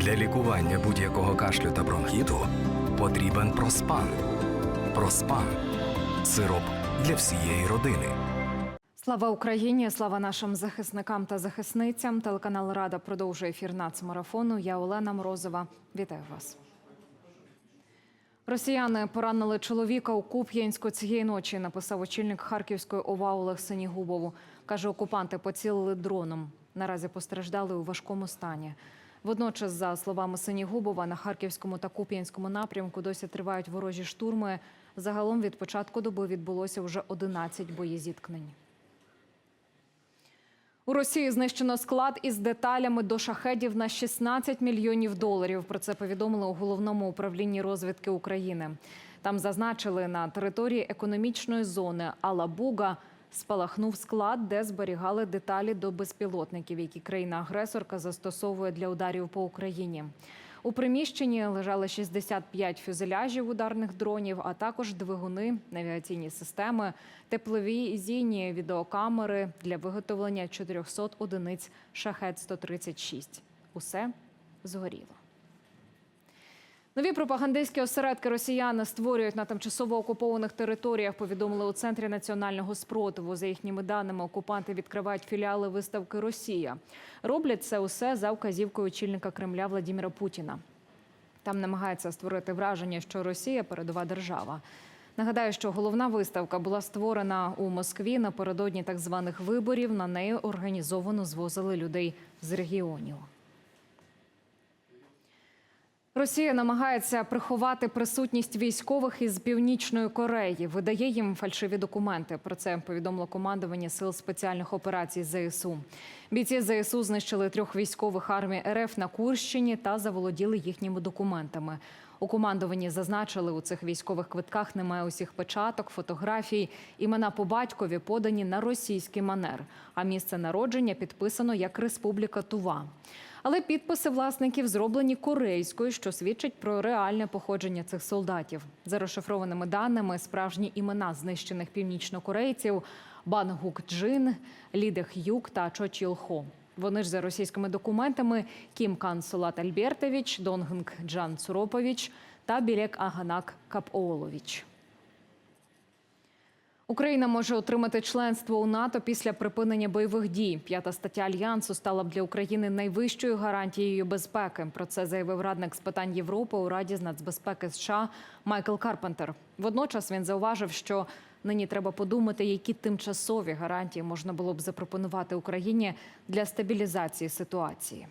Для лікування будь-якого кашлю та бронхіту потрібен проспан. Проспан сироп для всієї родини. Слава Україні! Слава нашим захисникам та захисницям. Телеканал Рада продовжує ефір нацмарафону. Я Олена Морозова. Вітаю вас. Росіяни поранили чоловіка у Куп'янську цієї ночі. Написав очільник Харківської ОВА Олег Сенігубов. Каже, окупанти поцілили дроном. Наразі постраждали у важкому стані. Водночас, за словами Сенігубова, на харківському та куп'янському напрямку досі тривають ворожі штурми. Загалом від початку доби відбулося вже 11 боєзіткнень. У Росії знищено склад із деталями до шахедів на 16 мільйонів доларів. Про це повідомили у головному управлінні розвідки України. Там зазначили, на території економічної зони Алабуга спалахнув склад, де зберігали деталі до безпілотників, які країна-агресорка застосовує для ударів по Україні. У приміщенні лежали 65 фюзеляжів ударних дронів, а також двигуни, навігаційні системи, тепловізійні відеокамери для виготовлення 400 одиниць шахет-136. Усе згоріло. Нові пропагандистські осередки росіяни створюють на тимчасово окупованих територіях. Повідомили у центрі національного спротиву. За їхніми даними, окупанти відкривають філіали виставки Росія. Роблять це усе за вказівкою очільника Кремля Владіміра Путіна. Там намагаються створити враження, що Росія передова держава. Нагадаю, що головна виставка була створена у Москві напередодні так званих виборів. На неї організовано звозили людей з регіонів. Росія намагається приховати присутність військових із північної Кореї, видає їм фальшиві документи. Про це повідомило командування сил спеціальних операцій ЗСУ. Бійці ЗСУ знищили трьох військових армій РФ на Курщині та заволоділи їхніми документами. У командуванні зазначили, у цих військових квитках немає усіх печаток, фотографій, імена по батькові подані на російський манер. А місце народження підписано як Республіка Тува. Але підписи власників зроблені корейською, що свідчить про реальне походження цих солдатів. За розшифрованими даними, справжні імена знищених північнокорейців Бангук Джин, Лідех Юк та Чо Чіл Хо. Вони ж за російськими документами Кім Кан Солат Альбертович, Донгнг Джан Цуропович та Білек Аганак Капоолович. Україна може отримати членство у НАТО після припинення бойових дій. П'ята стаття альянсу стала б для України найвищою гарантією безпеки. Про це заявив радник з питань Європи у Раді з нацбезпеки США Майкл Карпентер. Водночас він зауважив, що нині треба подумати, які тимчасові гарантії можна було б запропонувати Україні для стабілізації ситуації.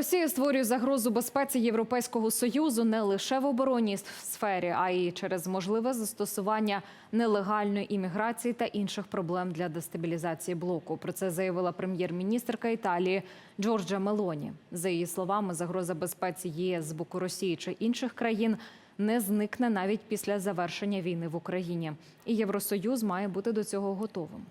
Росія створює загрозу безпеці Європейського союзу не лише в оборонній сфері, а й через можливе застосування нелегальної імміграції та інших проблем для дестабілізації блоку. Про це заявила прем'єр-міністрка Італії Джорджа Мелоні. За її словами, загроза безпеці ЄС з боку Росії чи інших країн не зникне навіть після завершення війни в Україні. І Євросоюз має бути до цього готовим.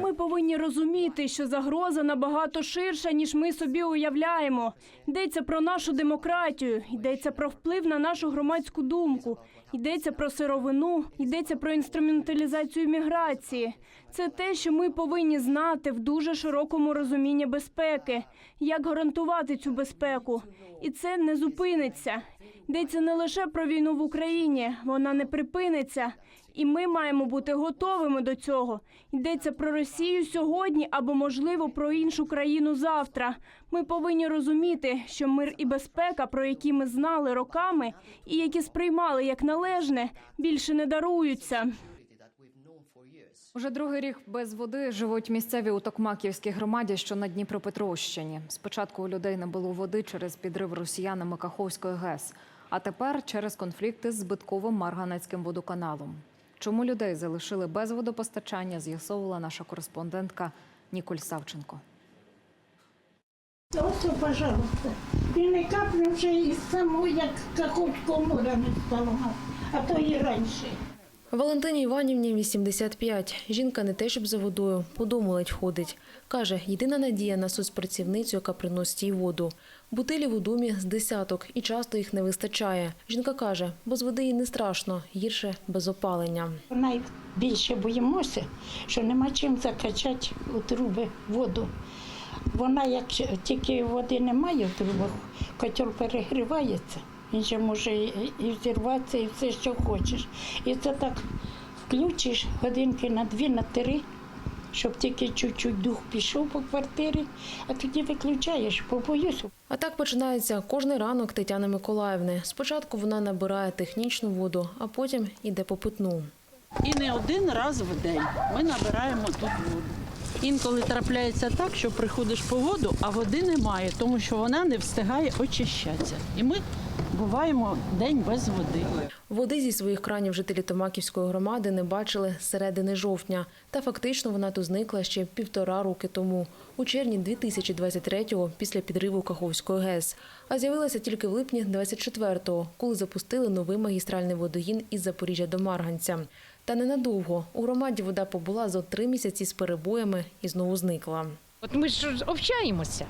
Ми повинні розуміти, що загроза набагато ширша, ніж ми собі уявляємо. Йдеться про нашу демократію, йдеться про вплив на нашу громадську думку, йдеться про сировину, йдеться про інструменталізацію міграції. Це те, що ми повинні знати в дуже широкому розумінні безпеки, як гарантувати цю безпеку. І це не зупиниться. Йдеться не лише про війну в Україні, вона не припиниться. І ми маємо бути готовими до цього. Йдеться про Росію сьогодні або, можливо, про іншу країну завтра. Ми повинні розуміти, що мир і безпека, про які ми знали роками і які сприймали як належне, більше не даруються. Уже другий рік без води живуть місцеві у Токмаківській громаді, що на Дніпропетровщині. Спочатку у людей не було води через підрив росіянами Каховської ГЕС, а тепер через конфлікти з збитковим Марганецьким водоканалом. Чому людей залишили без водопостачання, з'ясовувала наша кореспондентка Ніколь Савченко. Ось, пожалуйста. І не капне вже і само, як Каховського моря не стало, а то і раніше. Валентині Іванівні 85. Жінка не те, щоб за водою, по дому ледь ходить. Каже, єдина надія на соцпрацівницю, яка приносить їй воду. Бутилів у домі з десяток і часто їх не вистачає. Жінка каже, без води їй не страшно, гірше без опалення. Найбільше боїмося, що нема чим закачати у труби воду. Вона, як тільки води немає в трубах, котел перегрівається. Він же може і взірватися, і все, що хочеш. І це так включиш годинки на дві, на три, щоб тільки чуть-чуть дух пішов по квартирі, а тоді виключаєш, побоюсь. А так починається кожний ранок Тетяни Миколаївни. Спочатку вона набирає технічну воду, а потім іде по питну. І не один раз в день ми набираємо тут воду. Інколи трапляється так, що приходиш по воду, а води немає, тому що вона не встигає очищатися. І ми буваємо день без води. Води зі своїх кранів жителі Томаківської громади не бачили з середини жовтня. Та фактично вона тут зникла ще півтора роки тому, у червні 2023-го, після підриву Каховської ГЕС. А з'явилася тільки в липні 24-го, коли запустили новий магістральний водогін із Запоріжжя до Марганця. Та ненадовго. У громаді вода побула за три місяці з перебоями і знову зникла. От ми ж общаємося.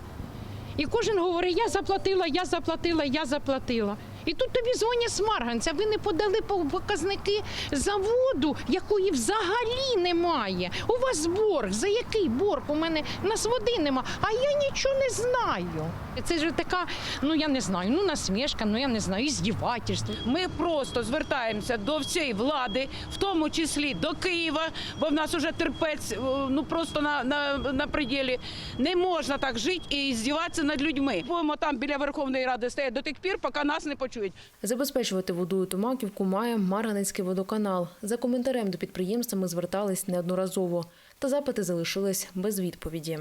І кожен говорить, я заплатила, я заплатила, я заплатила. І тут тобі дзвонять з Марганця, ви не подали показники за воду, якої взагалі немає. У вас борг. За який борг? У мене нас води нема, а я нічого не знаю. Це ж така, ну я не знаю, ну насмішка, ну я не знаю, іздівательство. Ми просто звертаємося до всієї влади, в тому числі до Києва, бо в нас уже терпець ну просто на, на, на пределі. Не можна так жити і здіватися над людьми. Будемо там біля Верховної Ради стояти до тих пір, поки нас не почують. Забезпечувати водою Томаківку має Марганецький водоканал. За коментарем до підприємства ми звертались неодноразово, та запити залишились без відповіді.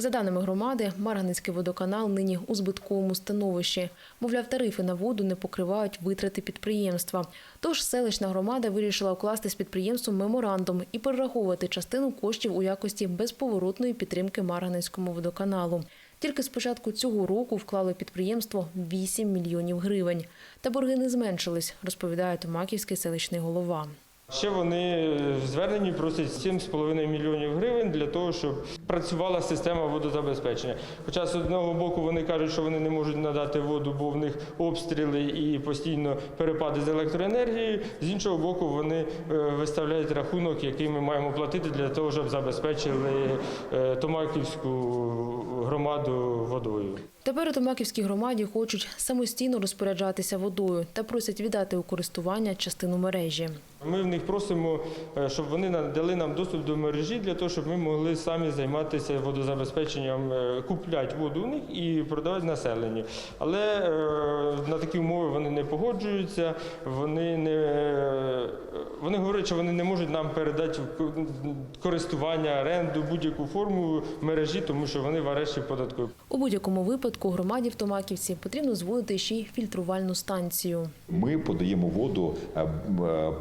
За даними громади, Марганецький водоканал нині у збитковому становищі. Мовляв, тарифи на воду не покривають витрати підприємства. Тож селищна громада вирішила укласти з підприємством меморандум і перераховувати частину коштів у якості безповоротної підтримки Марганецькому водоканалу. Тільки з початку цього року вклали підприємство 8 мільйонів гривень. Та борги не зменшились, розповідає Томаківський селищний голова. Ще вони в зверненні просять 7,5 мільйонів гривень для того, щоб працювала система водозабезпечення. Хоча з одного боку вони кажуть, що вони не можуть надати воду, бо в них обстріли і постійно перепади з електроенергією. З іншого боку, вони е, виставляють рахунок, який ми маємо платити для того, щоб забезпечили е, Томаківську громаду водою. Тепер у Томаківській громаді хочуть самостійно розпоряджатися водою та просять віддати у користування частину мережі. Ми в них просимо, е, щоб вони надали нам доступ до мережі для того, щоб ми могли самі займатися водозабезпеченням, е, купляти воду у них і продавати населенню. Але е, на такі умови вони не погоджуються. Вони не е, вони говорять, що вони не можуть нам передати в користування, оренду будь-яку форму мережі, тому що вони в арешті податкові. У будь-якому випадку громаді в Томаківці потрібно зводити ще й фільтрувальну станцію. Ми подаємо воду.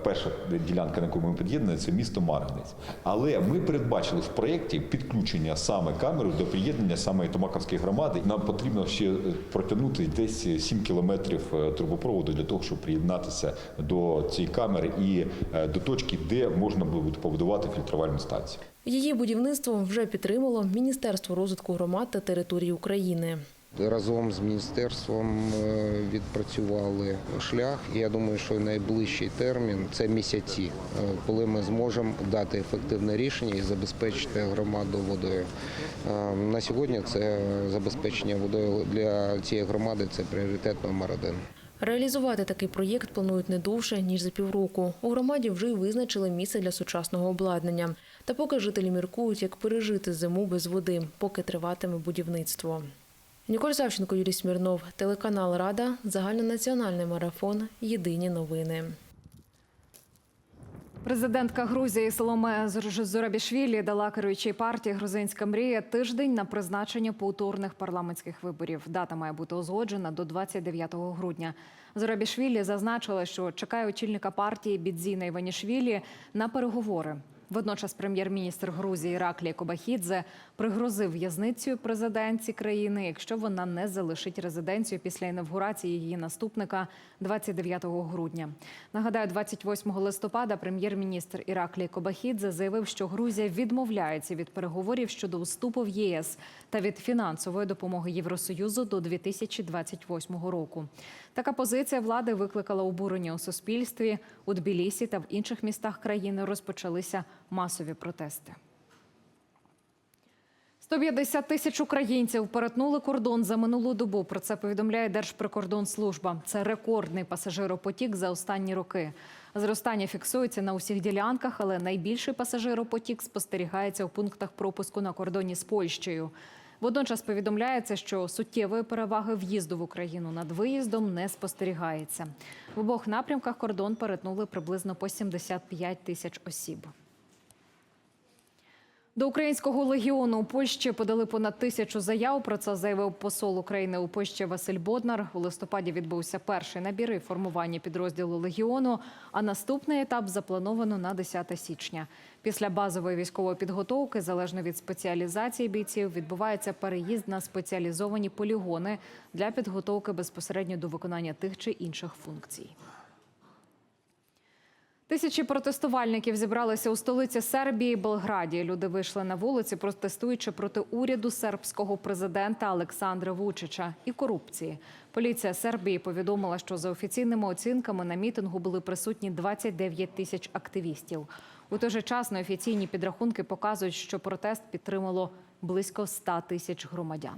Перша ділянка, на яку ми під'єднані, це місто Марганець. Але ми передбачили в проєкті підключення саме камери до приєднання саме Томаковської громади. Нам потрібно ще е, протягнути десь 7 кілометрів е, трубопроводу для того, щоб приєднатися до цієї камери і е, до точки, де можна буде побудувати фільтрувальну станцію. Її будівництво вже підтримало Міністерство розвитку громад та територій України. Разом з міністерством е, відпрацювали шлях. І я думаю, що найближчий термін це місяці, е, коли ми зможемо дати ефективне рішення і забезпечити громаду водою. Е, На сьогодні це забезпечення водою для цієї громади це пріоритет номер один. Реалізувати такий проєкт планують не довше, ніж за півроку. У громаді вже й визначили місце для сучасного обладнання. Та поки жителі міркують, як пережити зиму без води, поки триватиме будівництво. Ніколь Савченко, Юрій Смірнов, телеканал Рада, загальнонаціональний марафон. Єдині новини. Президентка Грузії Соломе Зорабішвілі дала керуючій партії Грузинська мрія тиждень на призначення повторних парламентських виборів. Дата має бути узгоджена до 29 грудня. Зорабішвілі зазначила, що чекає очільника партії Бідзіна Іванішвілі на переговори. Водночас прем'єр-міністр Грузії Іраклій Кобахідзе пригрозив в'язницею президентці країни, якщо вона не залишить резиденцію після інавгурації її наступника 29 грудня. Нагадаю, 28 листопада прем'єр-міністр Іраклій Кобахідзе заявив, що Грузія відмовляється від переговорів щодо вступу в ЄС та від фінансової допомоги Євросоюзу до 2028 року. Така позиція влади викликала обурення у суспільстві. У Тбілісі та в інших містах країни розпочалися масові протести. 150 тисяч українців перетнули кордон за минулу добу. Про це повідомляє Держприкордонслужба. Це рекордний пасажиропотік за останні роки. Зростання фіксується на усіх ділянках, але найбільший пасажиропотік спостерігається у пунктах пропуску на кордоні з Польщею. Водночас повідомляється, що суттєвої переваги в'їзду в Україну над виїздом не спостерігається. В обох напрямках кордон перетнули приблизно по 75 тисяч осіб. До українського легіону у Польщі подали понад тисячу заяв. Про це заявив посол України у Польщі Василь Боднар. У листопаді відбувся перший набір і формування підрозділу легіону. А наступний етап заплановано на 10 січня. Після базової військової підготовки, залежно від спеціалізації бійців, відбувається переїзд на спеціалізовані полігони для підготовки безпосередньо до виконання тих чи інших функцій. Тисячі протестувальників зібралися у столиці Сербії Белграді. Люди вийшли на вулиці, протестуючи проти уряду сербського президента Олександра Вучича і корупції. Поліція Сербії повідомила, що за офіційними оцінками на мітингу були присутні 29 тисяч активістів. У той же час неофіційні підрахунки показують, що протест підтримало близько 100 тисяч громадян.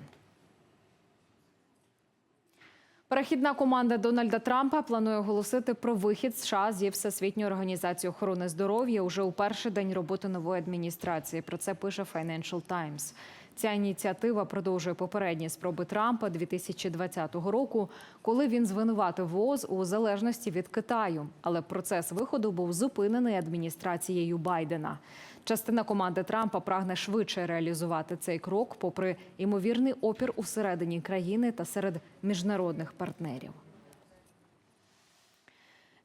Перехідна команда Дональда Трампа планує оголосити про вихід США зі Всесвітньої організації охорони здоров'я уже у перший день роботи нової адміністрації. Про це пише Financial Times. Ця ініціатива продовжує попередні спроби Трампа 2020 року, коли він звинуватив ВОЗ у залежності від Китаю. Але процес виходу був зупинений адміністрацією Байдена. Частина команди Трампа прагне швидше реалізувати цей крок, попри ймовірний опір усередині країни та серед міжнародних партнерів.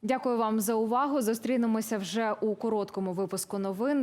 Дякую вам за увагу. Зустрінемося вже у короткому випуску новин.